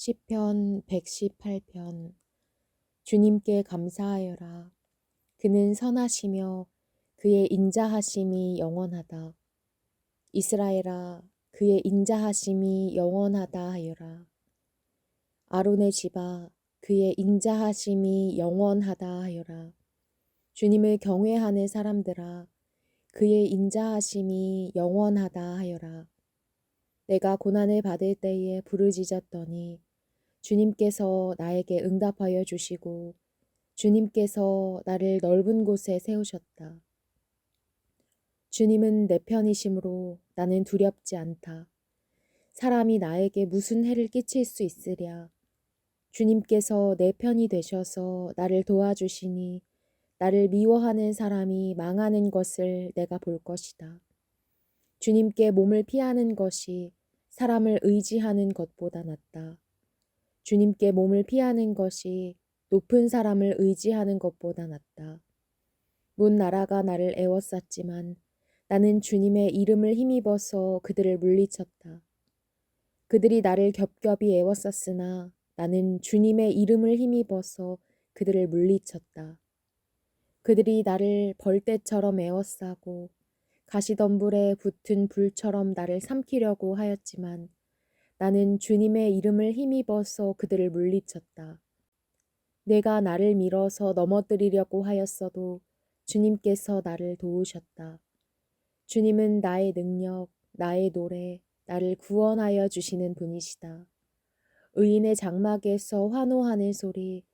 시편 118편 주님께 감사하여라. 그는 선하시며 그의 인자하심이 영원하다. 이스라엘아 그의 인자하심이 영원하다 하여라. 아론의 집아 그의 인자하심이 영원하다 하여라. 주님을 경외하는 사람들아 그의 인자하심이 영원하다 하여라. 내가 고난을 받을 때에 부르짖었더니 주님께서 나에게 응답하여 주시고 주님께서 나를 넓은 곳에 세우셨다. 주님은 내 편이심으로 나는 두렵지 않다. 사람이 나에게 무슨 해를 끼칠 수 있으랴. 주님께서 내 편이 되셔서 나를 도와주시니 나를 미워하는 사람이 망하는 것을 내가 볼 것이다. 주님께 몸을 피하는 것이 사람을 의지하는 것보다 낫다. 주님께 몸을 피하는 것이 높은 사람을 의지하는 것보다 낫다. 문 나라가 나를 애워쌌지만 나는 주님의 이름을 힘입어서 그들을 물리쳤다. 그들이 나를 겹겹이 애워쌌으나 나는 주님의 이름을 힘입어서 그들을 물리쳤다. 그들이 나를 벌떼처럼 애워싸고 가시덤불에 붙은 불처럼 나를 삼키려고 하였지만 나는 주님의 이름을 힘입어서 그들을 물리쳤다. 내가 나를 밀어서 넘어뜨리려고 하였어도 주님께서 나를 도우셨다. 주님은 나의 능력, 나의 노래, 나를 구원하여 주시는 분이시다. 의인의 장막에서 환호하는 소리,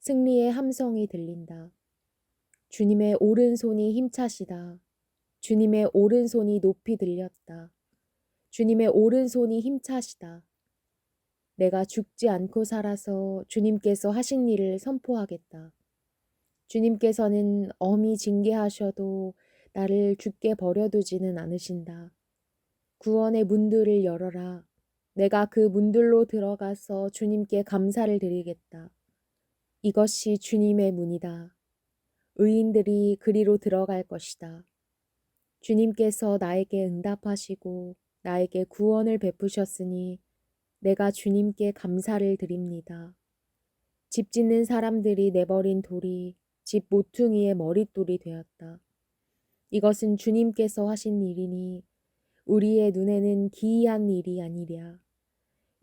승리의 함성이 들린다. 주님의 오른손이 힘차시다. 주님의 오른손이 높이 들렸다. 주님의 오른손이 힘차시다. 내가 죽지 않고 살아서 주님께서 하신 일을 선포하겠다. 주님께서는 엄히 징계하셔도 나를 죽게 버려두지는 않으신다. 구원의 문들을 열어라. 내가 그 문들로 들어가서 주님께 감사를 드리겠다. 이것이 주님의 문이다. 의인들이 그리로 들어갈 것이다. 주님께서 나에게 응답하시고 나에게 구원을 베푸셨으니 내가 주님께 감사를 드립니다. 집 짓는 사람들이 내버린 돌이 집 모퉁이의 머릿돌이 되었다. 이것은 주님께서 하신 일이니 우리의 눈에는 기이한 일이 아니랴.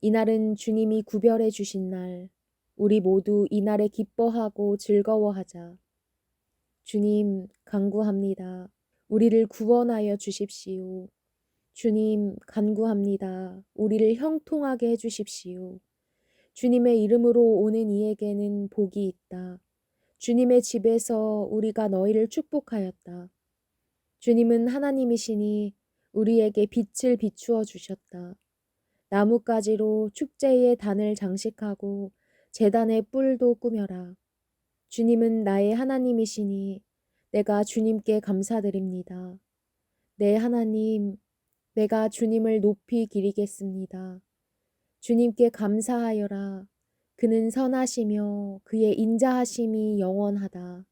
이날은 주님이 구별해 주신 날, 우리 모두 이날에 기뻐하고 즐거워하자. 주님, 간구합니다. 우리를 구원하여 주십시오. 주님, 간구합니다. 우리를 형통하게 해 주십시오. 주님의 이름으로 오는 이에게는 복이 있다. 주님의 집에서 우리가 너희를 축복하였다. 주님은 하나님이시니 우리에게 빛을 비추어 주셨다. 나뭇가지로 축제의 단을 장식하고 재단의 뿔도 꾸며라. 주님은 나의 하나님이시니 내가 주님께 감사드립니다. 내 하나님, 내가 주님을 높이 기리겠습니다. 주님께 감사하여라. 그는 선하시며 그의 인자하심이 영원하다.